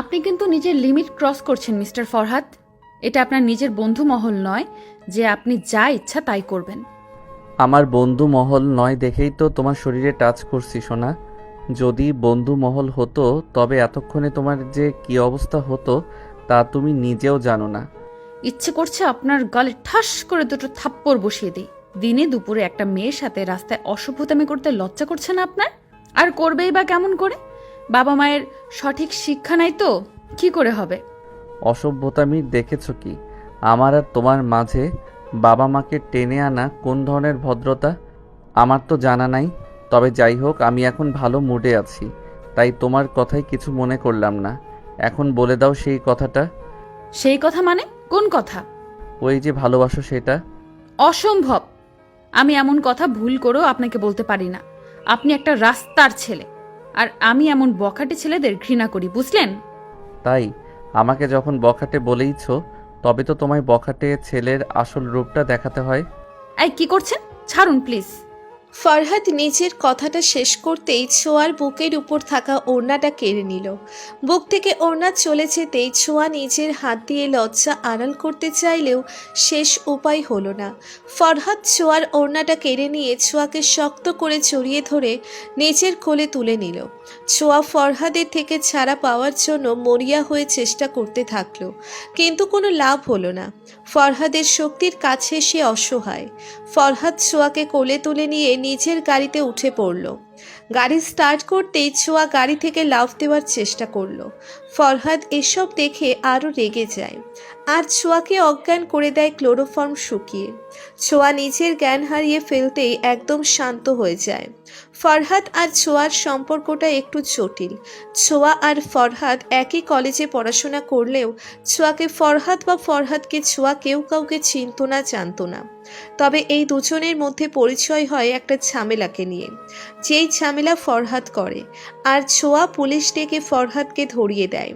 আপনি কিন্তু নিজের লিমিট ক্রস করছেন মিস্টার ফরহাদ। এটা আপনার নিজের বন্ধু মহল নয় যে আপনি যা ইচ্ছা তাই করবেন। আমার বন্ধু মহল নয় দেখেই তো তোমার শরীরে টাচ করছি সোনা। যদি বন্ধু মহল হতো তবে এতক্ষণে তোমার যে কি অবস্থা হতো তা তুমি নিজেও জানো না। ইচ্ছে করছে আপনার গলে ঠাস করে দুটো থাপ্পড় বসিয়ে দিই। দিনে দুপুরে একটা মেয়ের সাথে রাস্তায় অসভ্যতামি করতে লজ্জা করছে না আপনার? আর করবেই বা কেমন করে? বাবা মায়ের সঠিক শিক্ষা নাই তো? কি করে হবে? অসভ্যতামি দেখেছ কি? আমার আর তোমার মাঝে বাবা মাকে টেনে আনা কোন ধরনের ভদ্রতা? আমার তো জানা নাই। তবে যাই হোক আমি এখন ভালো মুডে আছি। তাই তোমার কথাই কিছু মনে করলাম না। এখন বলে দাও সেই কথাটা। সেই কথা মানে? কোন কথা? ওই যে ভালোবাসো সেটা। অসম্ভব! আমি এমন কথা ভুল করেও আপনাকে বলতে পারি না। আপনি একটা রাস্তার ছেলে। আর আমি এমন বখাটে ছেলেদের ঘৃণা করি বুঝলেন? তাই? আমাকে যখন বখাটে বলেইছ তবে তো তোমায় বখাটে ছেলের আসল রূপটা দেখাতে হয়। এই কি করছেন? ছাড়ুন প্লিজ। ফরহাদ নিজের কথাটা শেষ করতেই ছোঁয়ার বুকের উপর থাকা ওড়নাটা কেড়ে নিল। বুক থেকে ওড়না চলে যেতেই ছোঁয়া নিজের হাত দিয়ে লজ্জা আড়াল করতে চাইলেও শেষ উপায় হলো না। ফরহাদ ছোঁয়ার ওড়নাটা কেড়ে নিয়ে ছোঁয়াকে শক্ত করে জড়িয়ে ধরে নিজের কোলে তুলে নিল। ছোঁয়া ফরহাদের থেকে ছাড়া পাওয়ার জন্য মরিয়া হয়ে চেষ্টা করতে থাকল, কিন্তু কোনো লাভ হলো না। ফরহাদের শক্তির কাছে সে অসহায়। ফরহাদ সোয়াকে কোলে তুলে নিয়ে নিজের গাড়িতে উঠে পড়ল। গাড়ি স্টার্ট করতেই ছোঁয়া গাড়ি থেকে লাফ দেওয়ার চেষ্টা করল। ফরহাদ এসব দেখে আরও রেগে যায়। আর ছোঁয়াকে অজ্ঞান করে দেয় ক্লোরোফর্ম শুকিয়ে। ছোঁয়া নিজের জ্ঞান হারিয়ে ফেলতেই একদম শান্ত হয়ে যায়। ফরহাদ আর ছোঁয়ার সম্পর্কটা একটু জটিল। ছোঁয়া আর ফরহাদ একই কলেজে পড়াশোনা করলেও ছোঁয়াকে ফরহাদ বা ফরহাদকে ছোঁয়া কেউ কাউকে চিনত না, জানতো না। তবে এই দুজনের মধ্যে পরিচয় হয় একটা ঝামেলাকে নিয়ে। যেই ঝামেলা ফরহাদ করে, আর ছোয়া পুলিশ ডেকে ফরহাদকে ধরিয়ে দেয়।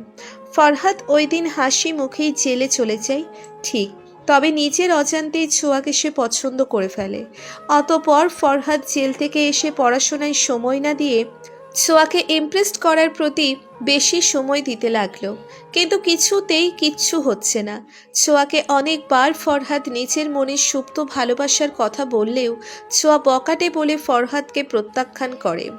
ফরহাদ ওই দিন হাসি মুখেই জেলে চলে যায়, ঠিক, তবে নিজের অজান্তেই ছোঁয়াকে সে পছন্দ করে ফেলে। অতপর ফরহাদ জেল থেকে এসে পড়াশোনায় সময় না দিয়ে ছোঁয়াকে ইমপ্রেসড করার প্রতি বেশি সময় দিতে লাগল। কিন্তু কিছুতেই কিচ্ছু হচ্ছে না। ছোঁয়াকে অনেকবার ফরহাদ নিজের মনের সুপ্ত ভালোবাসার কথা বললেও ছোঁয়া বকাটে বলে ফরহাদকে প্রত্যাখ্যান করে।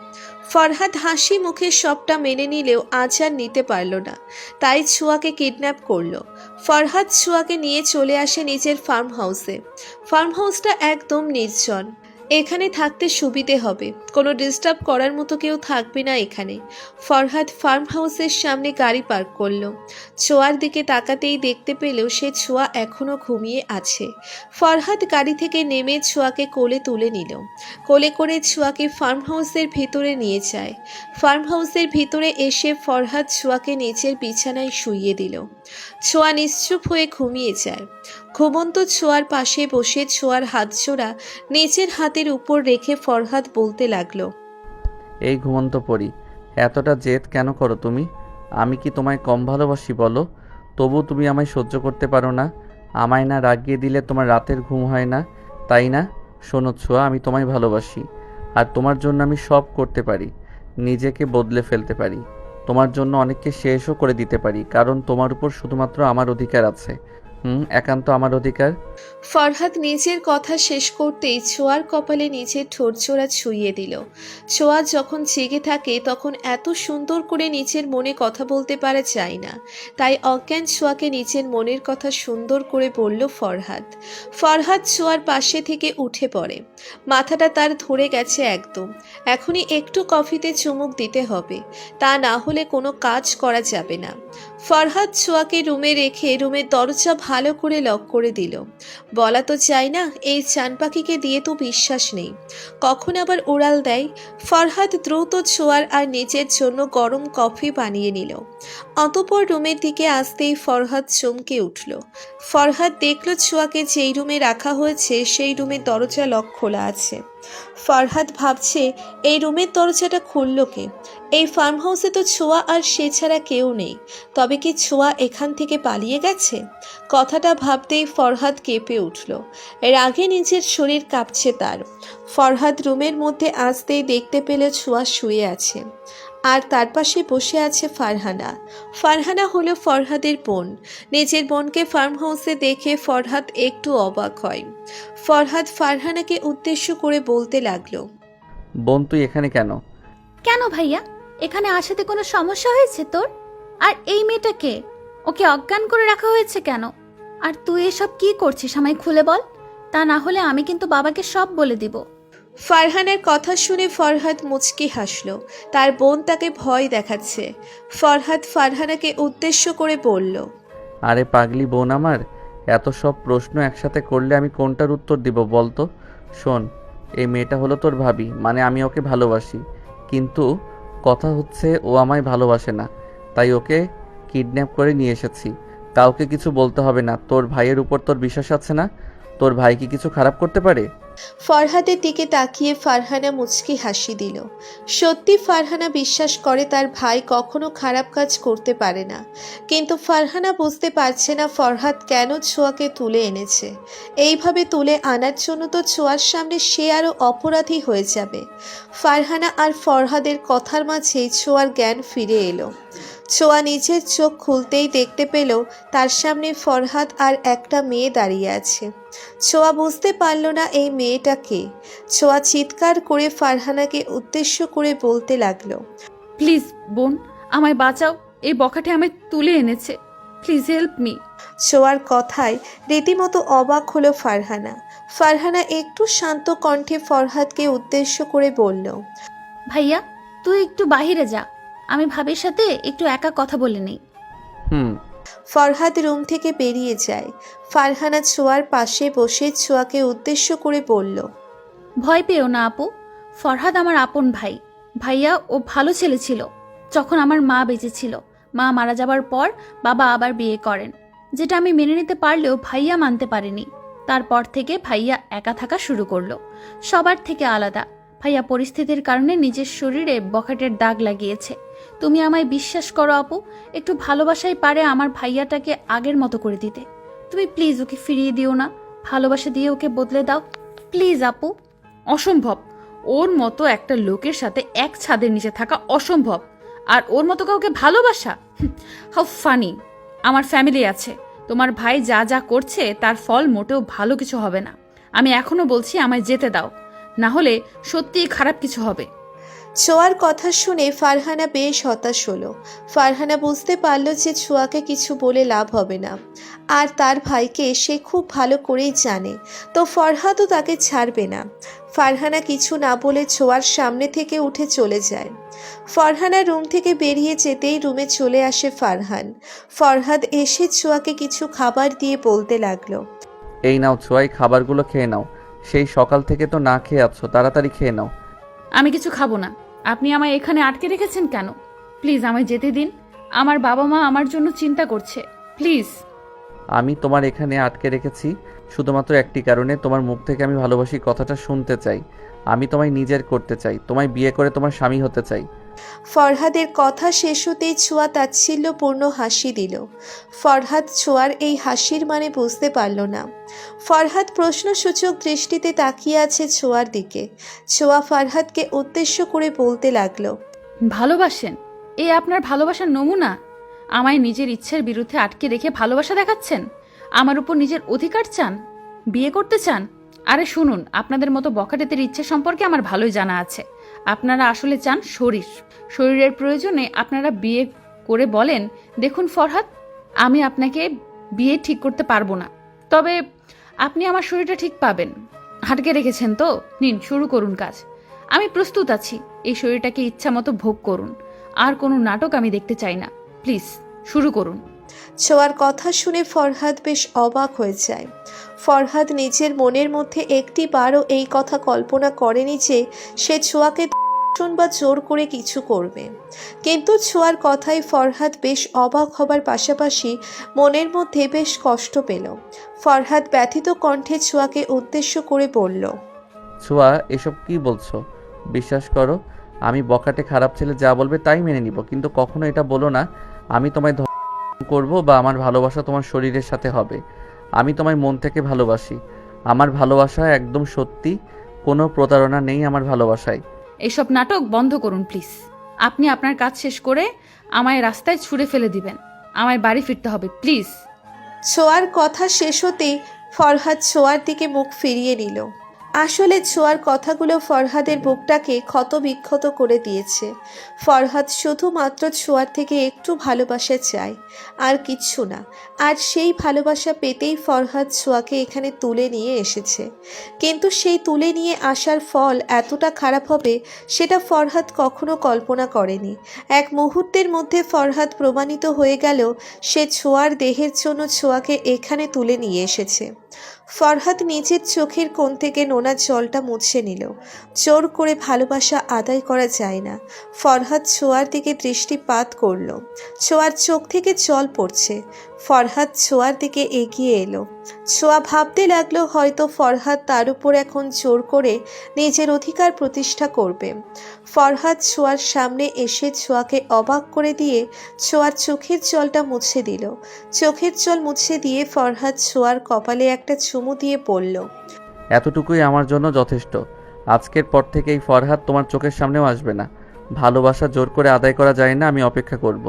ফরহাদ হাসি মুখে সবটা মেনে নিলেও আজ আর নিতে পারল না। তাই ছোঁয়াকে কিডন্যাপ করল। ফরহাদ ছোঁয়াকে নিয়ে চলে আসে নিজের ফার্ম হাউসে ফার্ম হাউসটা একদম নির্জন। এখানে থাকতে সুবিধে হবে। কোনো ডিস্টার্ব করার মতো কেউ থাকবে না এখানে। ফরহাদ ফার্ম হাউসের সামনে গাড়ি পার্ক করল। ছোঁয়ার দিকে তাকাতেই দেখতে পেলেও সে ছোঁয়া এখনও ঘুমিয়ে আছে। ফরহাদ গাড়ি থেকে নেমে ছোঁয়াকে কোলে তুলে নিল। কোলে করে ছোঁয়াকে ফার্ম হাউসের ভিতরে নিয়ে যায়। ফার্ম হাউসের ভিতরে এসে ফরহাদ ছোঁয়াকে নিচের বিছানায় শুইয়ে দিল। ছোঁয়া নিশ্চুপ হয়ে ঘুমিয়ে যায়। ঘুমন্ত ছোঁয়ার পাশে বসে ছোঁয়ার হাত জোড়া নিজের হাতের উপর রেখে ফরহাদ বলতে লাগল, এই ঘুমন্ত পড়ি এতটা জেদ কেন করো তুমি? আমি কি তোমায় কম ভালোবাসি বলো? তবু তুমি আমায় সহ্য করতে পারো না। আমায় না রাগিয়ে দিলে তোমার রাতের ঘুম হয় না, তাই না? শোনো ছোঁয়া, আমি তোমায় ভালোবাসি। আর তোমার জন্য আমি সব করতে পারি, নিজেকে বদলে ফেলতে পারি। তোমার জন্য অনেককে শেষও করে দিতে পারি কারণ তোমার উপর শুধুমাত্র আমার অধিকার আছে। হুম, একান্ত আমার অধিকার। ফরহাদ নিজের কথা শেষ করতেই ছোঁয়ার কপালে নিজের ঠোঁটজোড়া ছুঁয়ে দিল। ছোঁয়া যখন জেগে থাকে, তখন এত সুন্দর করে নিজের মনে কথা বলতে পারা যায় না। তাই অজ্ঞান ছোঁয়াকে নিজের মনের কথা সুন্দর করে বলল ফরহাদ। ফরহাদ ছোঁয়ার পাশে থেকে উঠে পড়ে। মাথাটা তার ধরে গেছে একদম। এখনই একটু কফিতে চুমুক দিতে হবে। তা না হলে কোনো কাজ করা যাবে না। ফরহাদ ছোঁয়াকে রুমে রেখে রুমের দরজা ভালো করে লক করে দিল। বলা তো চাই না, এই চান পাখিকে দিয়ে তো বিশ্বাস নেই। কখন আবার উড়াল দেয়? ফরহাদ দ্রুত ছোয়ার আর নিজের জন্য গরম কফি বানিয়ে নিল। অতপর রুমের দিকে আসতেই ফরহাদ চমকে উঠল। ফরহাদ দেখল ছোঁয়াকে যেই রুমে রাখা হয়েছে, সেই রুমের দরজা লক খোলা আছে। ফরহাদ ভাবছে, এই রুমের দরজাটা খুলল কে? এই ফার্ম হাউসে তো ছোঁয়া আর সে ছাড়া কেউ নেই। তবে কি ছোঁয়া এখান থেকে পালিয়ে গেছে? কথাটা ভাবতেই ফরহাদ কেঁপে উঠল। রাগে নিজের শরীর কাঁপছে তার। ফরহাদ রুমের মধ্যে আসতেই দেখতে পেলে ছোঁয়া শুয়ে আছে। আর তার পাশে বসে আছে ফারহানা। ফারহানা হলো ফরহাদের বোন। নিজের বোনকে ফার্ম হাউসে দেখে ফরহাদ একটু অবাক হয়। ফরহাদ ফারহানাকে উদ্দেশ্য করে বলতে লাগল বোন তুই এখানে কেন? কেন ভাইয়া? এখানে আসাতে কোনো সমস্যা হয়েছে তোর? আর এই মেয়েটাকে ওকে অজ্ঞান করে রাখা হয়েছে কেন? আর তুই এসব কি করছিস আমায় খুলে বল? তা না হলে আমি কিন্তু বাবাকে সব বলে দিব। ফারহানের কথা শুনে ফরহাদ মুচকি হাসল। তার বোন তাকে ভয় দেখাচ্ছে। ফরহাদ ফারহানাকে উদ্দেশ্য করে বলল, আরে পাগলি বোন আমার, এত সব প্রশ্ন একসাথে করলে আমি কোনটার উত্তর দিব বলতো? শোন, এই মেয়েটা হলো তোর ভাবি মানে আমি ওকে ভালোবাসি। কিন্তু কথা হচ্ছে ও আমায় ভালোবাসে না, তাই ওকে কিডন্যাপ করে নিয়ে এসেছি। কাউকে কিছু বলতে হবে না, তোর ভাইয়ের উপর তোর বিশ্বাস আছে না? তোর ভাই কি কিছু খারাপ করতে পারে? ফরহাদের দিকে তাকিয়ে ফারহানা মুচকি হাসি দিল। সত্যি ফারহানা বিশ্বাস করে তার ভাই কখনো খারাপ কাজ করতে পারে না। কিন্তু ফারহানা বুঝতে পারছে না ফরহাদ কেন ছোঁয়াকে তুলে এনেছে। এইভাবে তুলে আনার জন্য তো ছোঁয়ার সামনে সে আরও অপরাধী হয়ে যাবে। ফারহানা আর ফরহাদের কথার মাঝেই ছোঁয়ার জ্ঞান ফিরে এলো। ছোঁয়া নিজের চোখ খুলতেই দেখতে পেল তার সামনে ফরহাদ আর একটা মেয়ে দাঁড়িয়ে আছে। ছোঁয়া বুঝতে পারল না এই মেয়েটা কে। ছোঁয়া চিৎকার করে ফারহানাকে উদ্দেশ্য করে বলতে লাগল প্লিজ বোন আমায় বাঁচাও। এই বখাটে আমায় তুলে এনেছে। Please help me. ছোঁয়ার কথায় রীতিমতো অবাক হলো ফারহানা। ফারহানা একটু শান্ত কণ্ঠে ফরহাদকে উদ্দেশ্য করে বলল ভাইয়া তুই একটু বাহিরে যা। আমি ভাবির সাথে একটু একা কথা বলে নেই। হুম। ফরহাদ রুম থেকে বেরিয়ে যায়। ফারহানা ছোঁয়ার পাশে বসে ছোঁয়াকে উদ্দেশ্য করে বলল ভয় পেও না আপু। ফরহাদ আমার আপন ভাই। ভাইয়া ও ভালো ছেলে ছিল। যখন আমার মা বেঁচে ছিল। মা মারা যাবার পর বাবা আবার বিয়ে করেন। যেটা আমি মেনে নিতে পারলেও ভাইয়া মানতে পারেনি। তারপর থেকে ভাইয়া একা থাকা শুরু করল। সবার থেকে আলাদা। ভাইয়া পরিস্থিতির কারণে নিজের শরীরে বখাটের দাগ লাগিয়েছে। তুমি আমায় বিশ্বাস করো আপু, একটু ভালোবাসাই পারে আমার ভাইয়াটাকে আগের মতো করে দিতে। তুমি প্লিজ ওকে ফিরিয়ে দিও না, ভালোবাসা দিয়ে ওকে বদলে দাও। প্লিজ আপু। অসম্ভব। ওর মতো একটা লোকের সাথে এক ছাদের নিচে থাকা অসম্ভব। আর ওর মতো কাউকে ভালোবাসা? How funny. আমার ফ্যামিলি আছে। তোমার ভাই যা যা করছে, তার ফল মোটেও ভালো কিছু হবে না। আমি এখনও বলছি আমায় যেতে দাও। না হলে সত্যিই খারাপ কিছু হবে। ছোঁয়ার কথা শুনে ফারহানা বেশ হতাশ হলো। ফারহানা বুঝতে পারল যে ছোঁয়াকে কিছু বলে লাভ হবে না। আর তার ভাইকে সে খুব ভালো করেই জানে। তো ফরহাদও তাকে ছাড়বে না। ফারহানা কিছু না বলে ছোঁয়ার সামনে থেকে উঠে চলে যায়। ফরহানা রুম থেকে বেরিয়ে যেতেই রুমে চলে আসে ফারহান। ফরহাদ এসে ছোঁয়াকে কিছু খাবার দিয়ে বলতে লাগল। এই নাও ছোঁয়াই খাবারগুলো খেয়ে নাও। সেই সকাল থেকে তো না খেয়ে আছো তাড়াতাড়ি খেয়ে নাও। আমি কিছু খাব না। আপনি আমায় এখানে আটকে রেখেছেন কেন? প্লিজ আমায় যেতে দিন। আমার বাবা মা আমার জন্য চিন্তা করছে। প্লিজ। আমি তোমার এখানে আটকে রেখেছি শুধুমাত্র একটি কারণে তোমার মুখ থেকে আমি ভালোবাসি কথাটা শুনতে চাই। আমি তোমায় নিজের করতে চাই তোমায় বিয়ে করে তোমার স্বামী হতে চাই। ফরহাদের কথা শেষ হতেই ছোঁয়া তাচ্ছিল্যপূর্ণ হাসি দিল। ফরহাদ ছোঁয়ার এই হাসির মানে বুঝতে পারল না। ফরহাদ প্রশ্নসূচক দৃষ্টিতে তাকিয়ে আছে ছোঁয়ার দিকে। ছোঁয়া ফরহাদকে উদ্দেশ্য করে বলতে লাগল, ভালোবাসেন? এ আপনার ভালোবাসার নমুনা? আমায় নিজের ইচ্ছের বিরুদ্ধে আটকে রেখে ভালোবাসা দেখাচ্ছেন? আমার উপর নিজের অধিকার চান? বিয়ে করতে চান? আরে শুনুন, আপনাদের মতো বখাটেদের ইচ্ছে সম্পর্কে আমার ভালোই জানা আছে। আপনারা আসলে চান শরীর। শরীরের প্রয়োজনে আপনারা বিয়ে করে বলেন, দেখুন ফরহাদ, আমি আপনাকে বিয়ে ঠিক করতে পারব না। তবে আপনি আমার শরীরটা ঠিক পাবেন। হাটকে রেখেছেন তো? নিন, শুরু করুন কাজ। আমি প্রস্তুত আছি। এই শরীরটাকে ইচ্ছা মতো ভোগ করুন। আর কোনো নাটক আমি দেখতে চাই না। প্লিজ, শুরু করুন। ছোঁয়ার কথা শুনে ফরহাদ বেশ অবাক হয়ে যায়। ফরহাদ নিজের মনের মধ্যে একটি বারও এই কথা কল্পনা করেনি যে সে ছোঁয়াকে বা জোর করে কিছু করবে। কিন্তু ছোঁয়ার কথায় ফরহাদ বেশ অবাক হবার পাশাপাশি মনের মধ্যে বেশ কষ্ট পেল। ফরহাদ ব্যথিত কণ্ঠে ছোঁয়াকে উদ্দেশ্য করে বলল, ছোঁয়া, এসব কি বলছো? বিশ্বাস করো, আমি বকাটে খারাপ ছেলে যা বলবে তাই মেনে নিব। কিন্তু কখনো এটা বলো না, আমি তোমায় করব বা আমার ভালোবাসা তোমার শরীরের সাথে হবে। আমি তোমায় মন থেকে ভালোবাসি। আমার ভালোবাসা একদম সত্যি কোনো প্রতারণা নেই আমার ভালোবাসায়। এসব নাটক বন্ধ করুন প্লিজ। আপনি আপনার কাজ শেষ করে আমায় রাস্তায় ছুঁড়ে ফেলে দিবেন। আমায় বাড়ি ফিরতে হবে প্লিজ। ছোঁয়ার কথা শেষ হতেই ফরহাদ ছোঁয়ার দিকে মুখ ফিরিয়ে নিল। আসলে ছোঁয়ার কথাগুলো ফরহাদের বুকটাকে ক্ষত বিক্ষত করে দিয়েছে। ফরহাদ শুধুমাত্র ছোঁয়ার থেকে একটু ভালোবাসা চায়, আর কিচ্ছু না। আর সেই ভালোবাসা পেতেই ফরহাদ ছোঁয়াকে এখানে তুলে নিয়ে এসেছে। কিন্তু সেই তুলে নিয়ে আসার ফল এতটা খারাপ হবে সেটা ফরহাদ কখনো কল্পনা করেনি। এক মুহূর্তের মধ্যে ফরহাদ প্রমাণিত হয়ে গেল, সে ছোঁয়ার দেহের জন্য ছোঁয়াকে এখানে তুলে নিয়ে এসেছে। ফরহাদ নিজের চোখের কোণ থেকে নোনা জলটা মুছে নিল। জোর করে ভালোবাসা আদায় করা যায় না। ফরহাদ ছোঁয়ার দিকে দৃষ্টিপাত করল। ছোঁয়ার চোখ থেকে জল পড়ছে। ফরহাদ ছোঁয়ার দিকে এগিয়ে এলো। ছোঁয়া ভাবতে লাগল হয়তো ফরহাদ তার উপর এখন জোর করে নিজের অধিকার প্রতিষ্ঠা করবে। ফরহাদ ছোঁয়ার সামনে এসে ছোঁয়াকে অবাক করে দিয়ে ছোঁয়ার চোখের জলটা মুছে দিল। চোখের জল মুছে দিয়ে ফরহাদ ছোঁয়ার কপালে একটা চুমু দিয়ে পড়ল এতটুকুই আমার জন্য যথেষ্ট। আজকের পর থেকে এই ফরহাদ তোমার চোখের সামনেও আসবে না। ভালোবাসা জোর করে আদায় করা যায় না, আমি অপেক্ষা করব।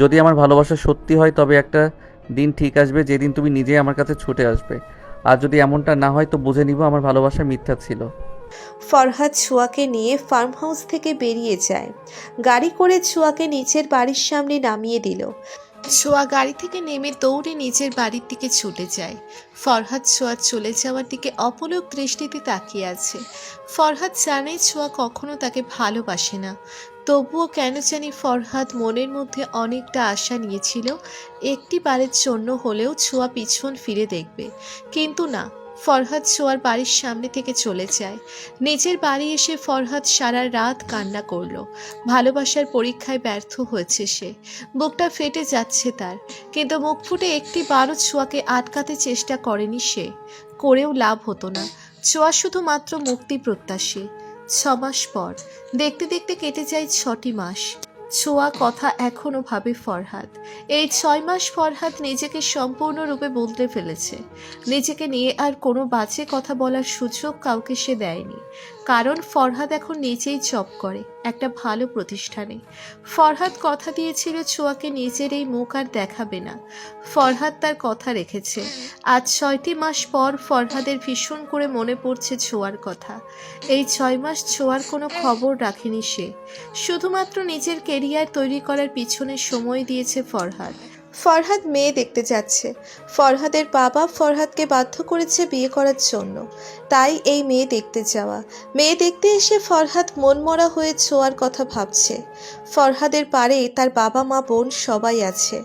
যদি আমার ভালোবাসা সত্যি হয়, তবে একটা দিন ঠিক আসবে যেদিন তুমি নিজেই আমার কাছে ছুটে আসবে। আর যদি এমনটা না হয়, তো বুঝে নিব আমার ভালোবাসা মিথ্যা ছিল। ফরহাদ ছোঁয়াকে নিয়ে ফার্ম হাউস থেকে বেরিয়ে যায়। গাড়ি করে ছুয়াকে নিচের বাড়ির সামনে নামিয়ে দিল। ছোঁয়া গাড়ি থেকে নেমে দৌড়ে নিজের বাড়ির দিকে ছুটে যায়। ফরহাদ ছোঁয়া চলে যাওয়ার দিকে অপলক দৃষ্টিতে তাকিয়ে আছে। ফরহাদ জানে ছোঁয়া কখনো তাকে ভালোবাসে না। তবুও কেন জানি ফরহাদ মনের মধ্যে অনেকটা আশা নিয়েছিল, একটি বারের জন্য হলেও ছোঁয়া পিছন ফিরে দেখবে। কিন্তু না ফরহাদ ছোঁয়ার বাড়ির সামনে থেকে চলে যায়। নিজের বাড়ি এসে ফরহাদ সারা রাত কান্না করল। ভালোবাসার পরীক্ষায় ব্যর্থ হয়েছে সে। বুকটা ফেটে যাচ্ছে তার, কিন্তু মুখ ফুটে একটি বারো ছোঁয়াকে আটকাতে চেষ্টা করেনি সে। করেও লাভ হতো না। ছোঁয়া শুধুমাত্র মুক্তি প্রত্যাশী। ছ মাস পর, দেখতে দেখতে কেটে যায় ছটি মাস। ছোঁয়া কথা এখনও ভাবে ফরহাদ। এই ছয় মাস ফরহাদ নিজেকে সম্পূর্ণরূপে বদলে ফেলেছে। নিজেকে নিয়ে আর কোনো বাজে কথা বলার সুযোগ কাউকে সে দেয়নি। কারণ ফরহাদ এখন নিজেই জব করে, একটা ভালো প্রতিষ্ঠানে। ফরহাদ কথা দিয়েছিল ছোঁয়াকে নিজের এই মুখ আর দেখাবে না। ফরহাদ তার কথা রেখেছে। আজ ছয়টি মাস পর ফরহাদের ভীষণ করে মনে পড়ছে ছোঁয়ার কথা। এই ছয় মাস ছোঁয়ার কোনো খবর রাখেনি সে। শুধুমাত্র নিজের কেরিয়ার তৈরি করার পিছনে সময় দিয়েছে ফরহাদ। ফরহাদ মেয়ে দেখতে যাচ্ছে। ফরহাদের বাবা ফরহাদকে বাধ্য করেছে বিয়ে করার জন্য। তাই এই মেয়ে দেখতে যাওয়া। মেয়ে দেখতে এসে ফরহাদ মনমরা হয়ে ছোঁয়ার কথা ভাবছে। ফরহাদের পারে তার বাবা মা বোন সবাই আছে।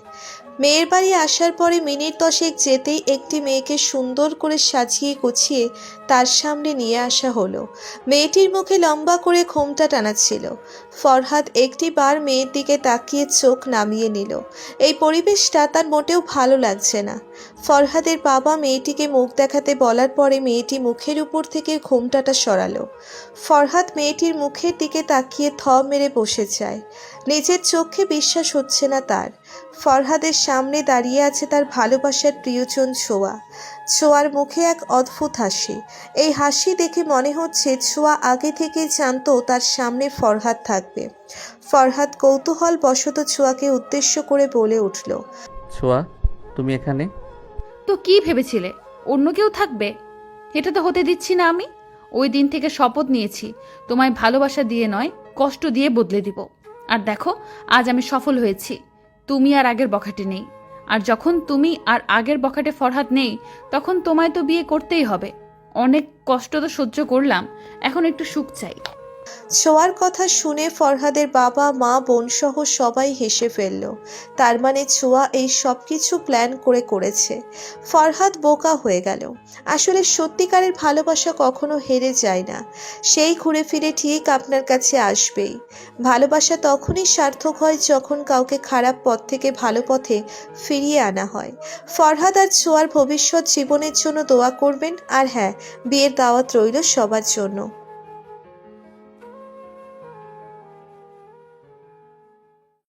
মেয়ের বাড়ি আসার পরে মিনিট দশেক যেতেই একটি মেয়েকে সুন্দর করে সাজিয়ে গুছিয়ে তার সামনে নিয়ে আসা হলো। মেয়েটির মুখে লম্বা করে ঘোমটা টানা ছিল ফরহাদ একটি বার মেয়ের দিকে তাকিয়ে চোখ নামিয়ে নিল। এই পরিবেশটা তার মোটেও ভালো লাগছে না। ফরহাদের বাবা মেয়েটিকে মুখ দেখাতে বলার পরে মেয়েটি মুখের উপর থেকে ঘোমটাটা সরালো। ফরহাদ মেয়েটির মুখের দিকে তাকিয়ে থ মেরে বসে যায়। নিজের চোখে বিশ্বাস হচ্ছে না তার। ফরহাদের সামনে দাঁড়িয়ে আছে তার ভালোবাসার প্রিয়জন ছোঁয়া। ছোঁয়ার মুখে এক অদ্ভুত হাসি। এই হাসি দেখে মনে হচ্ছে ছোঁয়া আগে থেকে জানতো তার সামনে ফরহাদ থাকবে। ফরহাদ কৌতূহল বশত ছোয়াকে উদ্দেশ্য করে বলে উঠল, ছোয়া, তুমি এখানে? তো কি ভেবেছিলে? অন্য কেউ থাকবে? এটা তো হতে দিচ্ছি না আমি। ওই দিন থেকে শপথ নিয়েছি। তোমায় ভালোবাসা দিয়ে নয়, কষ্ট দিয়ে বদলে দিব। আর দেখো, আজ আমি সফল হয়েছি। তুমি আর আগের বখাটে নেই। আর যখন তুমি আর আগের বখাটে ফরহাদ নেই, তখন তোমায় তো বিয়ে করতেই হবে। অনেক কষ্ট তো সহ্য করলাম, এখন একটু সুখ চাই। ছোঁয়ার কথা শুনে ফরহাদের বাবা, মা বোন সহ সবাই হেসে ফেলল। তার মানে ছোঁয়া এই সব কিছু প্ল্যান করে করেছে। ফরহাদ বোকা হয়ে গেল। আসলে সত্যিকারের ভালোবাসা কখনো হেরে যায় না। সেই ঘুরে ফিরে ঠিক আপনার কাছে আসবেই। ভালোবাসা তখনই সার্থক হয় যখন কাউকে খারাপ পথ থেকে ভালো পথে ফিরিয়ে আনা হয়। ফরহাদ আর ছোঁয়ার ভবিষ্যৎ জীবনের জন্য দোয়া করবেন। আর হ্যাঁ বিয়ের দাওয়াত রইল সবার জন্য।